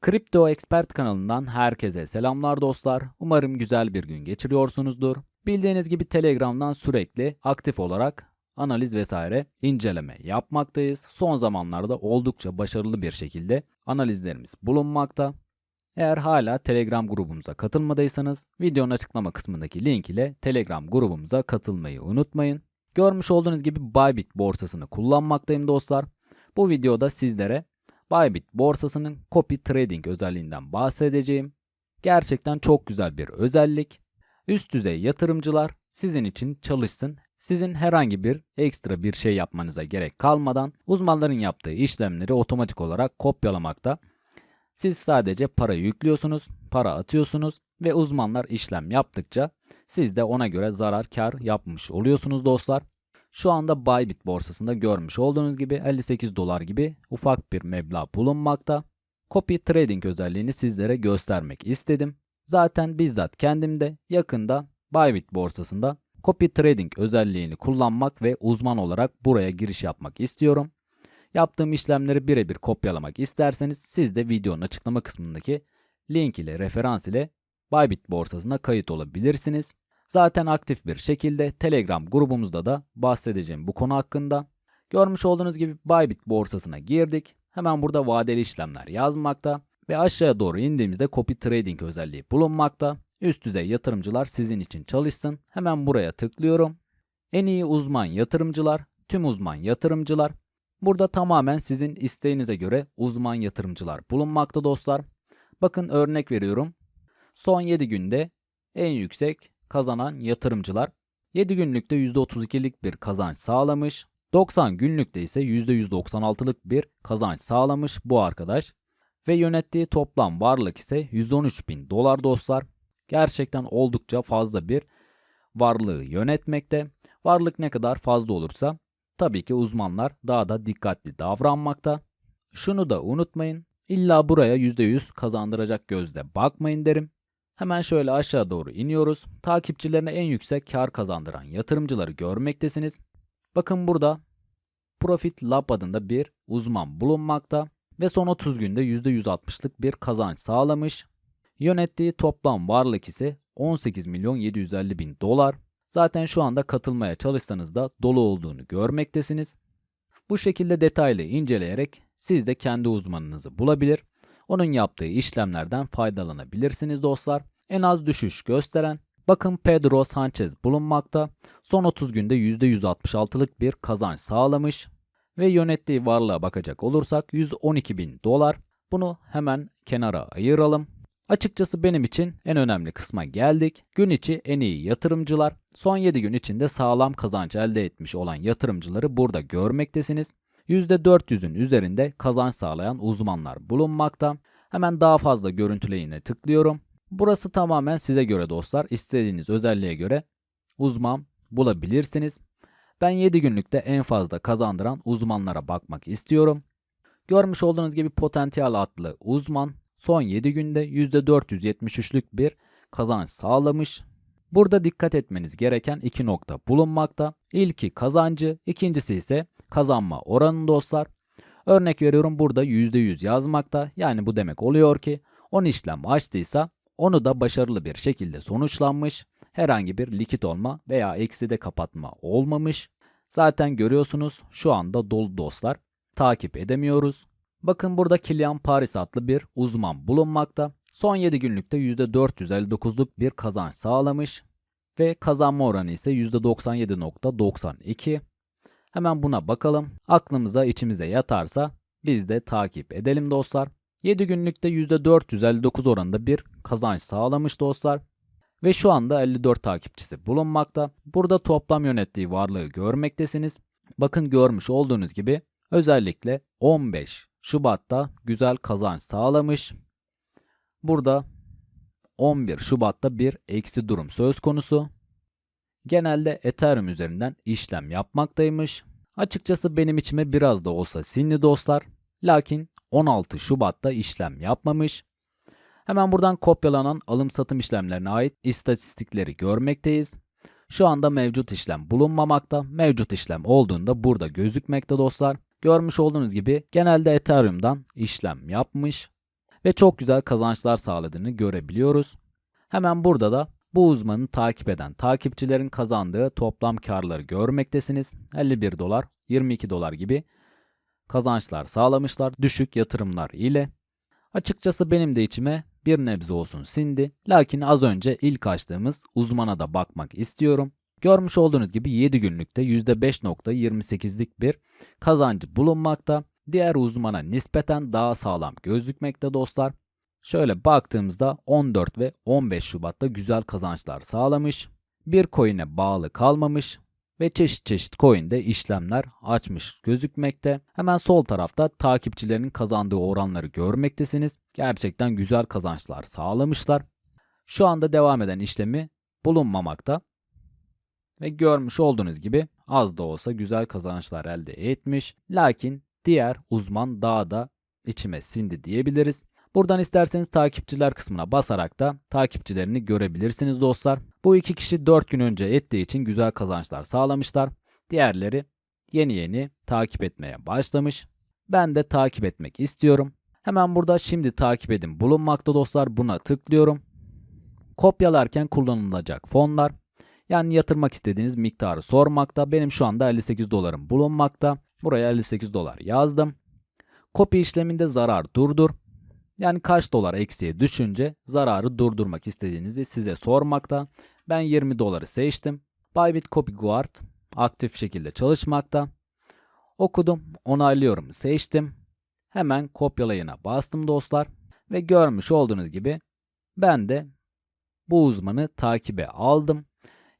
Kripto Expert kanalından herkese selamlar dostlar. Umarım güzel bir gün geçiriyorsunuzdur. Bildiğiniz gibi Telegram'dan sürekli aktif olarak analiz vesaire inceleme yapmaktayız. Son zamanlarda oldukça başarılı bir şekilde analizlerimiz bulunmakta. Eğer hala Telegram grubumuza katılmadıysanız videonun açıklama kısmındaki link ile Telegram grubumuza katılmayı unutmayın. Görmüş olduğunuz gibi Bybit borsasını kullanmaktayım dostlar. Bu videoda sizlere Bybit borsasının copy trading özelliğinden bahsedeceğim. Gerçekten çok güzel bir özellik. Üst düzey yatırımcılar sizin için çalışsın. Sizin herhangi bir ekstra bir şey yapmanıza gerek kalmadan uzmanların yaptığı işlemleri otomatik olarak kopyalamakta. Siz sadece para yüklüyorsunuz, para atıyorsunuz ve uzmanlar işlem yaptıkça siz de ona göre zarar kar yapmış oluyorsunuz dostlar. Şu anda Bybit borsasında görmüş olduğunuz gibi 58 dolar gibi ufak bir meblağ bulunmakta. Copy trading özelliğini sizlere göstermek istedim. Zaten bizzat kendim de yakında Bybit borsasında copy trading özelliğini kullanmak ve uzman olarak buraya giriş yapmak istiyorum. Yaptığım işlemleri birebir kopyalamak isterseniz siz de videonun açıklama kısmındaki link ile referans ile Bybit borsasına kayıt olabilirsiniz. Zaten aktif bir şekilde Telegram grubumuzda da bahsedeceğim bu konu hakkında. Görmüş olduğunuz gibi Bybit borsasına girdik. Hemen burada vadeli işlemler yazmakta ve aşağıya doğru indiğimizde copy trading özelliği bulunmakta. Üst düzey yatırımcılar sizin için çalışsın. Hemen buraya tıklıyorum. En iyi uzman yatırımcılar, tüm uzman yatırımcılar. Burada tamamen sizin isteğinize göre uzman yatırımcılar bulunmakta dostlar. Bakın örnek veriyorum. Son 7 günde en yüksek kazanan yatırımcılar 7 günlükte %32'lik bir kazanç sağlamış. 90 günlükte ise %196'lık bir kazanç sağlamış bu arkadaş. Ve yönettiği toplam varlık ise 113 bin dolar dostlar. Gerçekten oldukça fazla bir varlığı yönetmekte. Varlık ne kadar fazla olursa tabii ki uzmanlar daha da dikkatli davranmakta. Şunu da unutmayın. İlla buraya %100 kazandıracak gözle bakmayın derim. Hemen şöyle aşağı doğru iniyoruz. Takipçilerine en yüksek kar kazandıran yatırımcıları görmektesiniz. Bakın burada Profit Lab adında bir uzman bulunmakta ve son 30 günde %160'lık bir kazanç sağlamış. Yönettiği toplam varlık ise 18 milyon 750 bin dolar. Zaten şu anda katılmaya çalışsanız da dolu olduğunu görmektesiniz. Bu şekilde detaylı inceleyerek siz de kendi uzmanınızı bulabilir. Onun yaptığı işlemlerden faydalanabilirsiniz dostlar. En az düşüş gösteren bakın Pedro Sanchez bulunmakta. Son 30 günde %166'lık bir kazanç sağlamış ve yönettiği varlığa bakacak olursak 112 bin dolar. Bunu hemen kenara ayıralım. Açıkçası benim için en önemli kısma geldik. Gün içi en iyi yatırımcılar, son 7 gün içinde sağlam kazanç elde etmiş olan yatırımcıları burada görmektesiniz. %400'ün üzerinde kazanç sağlayan uzmanlar bulunmakta. Hemen daha fazla görüntüleyine tıklıyorum. Burası tamamen size göre dostlar. İstediğiniz özelliğe göre uzman bulabilirsiniz. Ben 7 günlükte en fazla kazandıran uzmanlara bakmak istiyorum. Görmüş olduğunuz gibi Potansiyel adlı uzman son 7 günde %473'lük bir kazanç sağlamış. Burada dikkat etmeniz gereken iki nokta bulunmakta. İlki kazancı, ikincisi ise kazanma oranı dostlar. Örnek veriyorum burada %100 yazmakta. Yani bu demek oluyor ki 10 işlem açtıysa onu da başarılı bir şekilde sonuçlanmış. Herhangi bir likit olma veya ekside kapatma olmamış. Zaten görüyorsunuz şu anda dolu dostlar. Takip edemiyoruz. Bakın burada Kilian Paris adlı bir uzman bulunmakta. Son 7 günlükte %459'luk bir kazanç sağlamış ve kazanma oranı ise %97.92. Hemen buna bakalım. Aklımıza içimize yatarsa biz de takip edelim dostlar. 7 günlükte %459 oranında bir kazanç sağlamış dostlar. Ve şu anda 54 takipçisi bulunmakta. Burada toplam yönettiği varlığı görmektesiniz. Bakın görmüş olduğunuz gibi özellikle 15 Şubat'ta güzel kazanç sağlamış. Burada 11 Şubat'ta bir eksi durum söz konusu. Genelde Ethereum üzerinden işlem yapmaktaymış. Açıkçası benim içime biraz da olsa sinli dostlar. Lakin 16 Şubat'ta işlem yapmamış. Hemen buradan kopyalanan alım satım işlemlerine ait istatistikleri görmekteyiz. Şu anda mevcut işlem bulunmamakta. Mevcut işlem olduğunda burada gözükmekte dostlar. Görmüş olduğunuz gibi genelde Ethereum'dan işlem yapmış. Ve çok güzel kazançlar sağladığını görebiliyoruz. Hemen burada da bu uzmanı takip eden takipçilerin kazandığı toplam karları görmektesiniz. 51 dolar, 22 dolar gibi kazançlar sağlamışlar düşük yatırımlar ile. Açıkçası benim de içime bir nebze olsun sindi. Lakin az önce ilk açtığımız uzmana da bakmak istiyorum. Görmüş olduğunuz gibi 7 günlükte %5.28'lik bir kazancı bulunmakta. Diğer uzmana nispeten daha sağlam gözükmekte dostlar. Şöyle baktığımızda 14 ve 15 Şubat'ta güzel kazançlar sağlamış. Bir coin'e bağlı kalmamış ve çeşit çeşit coin'de işlemler açmış gözükmekte. Hemen sol tarafta takipçilerinin kazandığı oranları görmektesiniz. Gerçekten güzel kazançlar sağlamışlar. Şu anda devam eden işlemi bulunmamakta. Ve görmüş olduğunuz gibi az da olsa güzel kazançlar elde etmiş. Lakin diğer uzman daha da içime sindi diyebiliriz. Buradan isterseniz takipçiler kısmına basarak da takipçilerini görebilirsiniz dostlar. Bu iki kişi 4 gün önce ettiği için güzel kazançlar sağlamışlar. Diğerleri yeni yeni takip etmeye başlamış. Ben de takip etmek istiyorum. Hemen burada şimdi takip edin bulunmakta dostlar. Buna tıklıyorum. Kopyalarken kullanılacak fonlar. Yani yatırmak istediğiniz miktarı sormakta. Benim şu anda 58 dolarım bulunmakta. Buraya 58 dolar yazdım. Kopya işleminde zarar durdur. Yani kaç dolar eksiye düşünce zararı durdurmak istediğinizi size sormakta. Ben 20 doları seçtim. Bybit Copy Guard aktif şekilde çalışmakta. Okudum, onaylıyorum, seçtim. Hemen kopyalayına bastım dostlar. Ve görmüş olduğunuz gibi ben de bu uzmanı takibe aldım.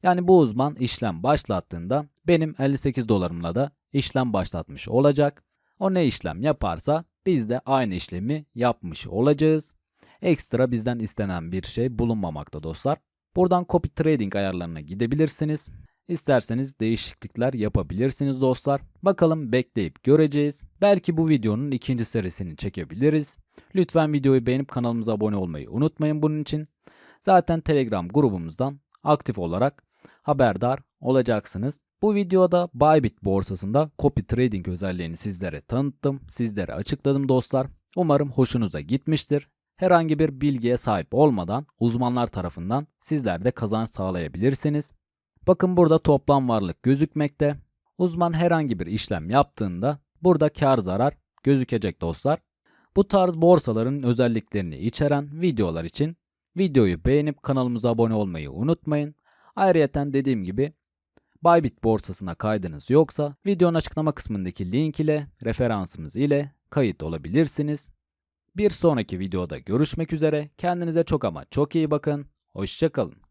Yani bu uzman işlem başlattığında benim 58 dolarımla da işlem başlatmış olacak. O ne işlem yaparsa biz de aynı işlemi yapmış olacağız. Ekstra bizden istenen bir şey bulunmamakta dostlar. Buradan copy trading ayarlarına gidebilirsiniz. İsterseniz değişiklikler yapabilirsiniz dostlar. Bakalım bekleyip göreceğiz. Belki bu videonun ikinci serisini çekebiliriz. Lütfen videoyu beğenip kanalımıza abone olmayı unutmayın bunun için. Zaten Telegram grubumuzdan aktif olarak haberdar olacaksınız. Bu videoda Bybit borsasında copy trading özelliğini sizlere tanıttım, sizlere açıkladım dostlar. Umarım hoşunuza gitmiştir. Herhangi bir bilgiye sahip olmadan uzmanlar tarafından sizler de kazanç sağlayabilirsiniz. Bakın burada toplam varlık gözükmekte. Uzman herhangi bir işlem yaptığında burada kar zarar gözükecek dostlar. Bu tarz borsaların özelliklerini içeren videolar için videoyu beğenip kanalımıza abone olmayı unutmayın. Ayrıca dediğim gibi Bybit borsasına kaydınız yoksa videonun açıklama kısmındaki link ile referansımız ile kayıt olabilirsiniz. Bir sonraki videoda görüşmek üzere. Kendinize çok ama çok iyi bakın. Hoşçakalın.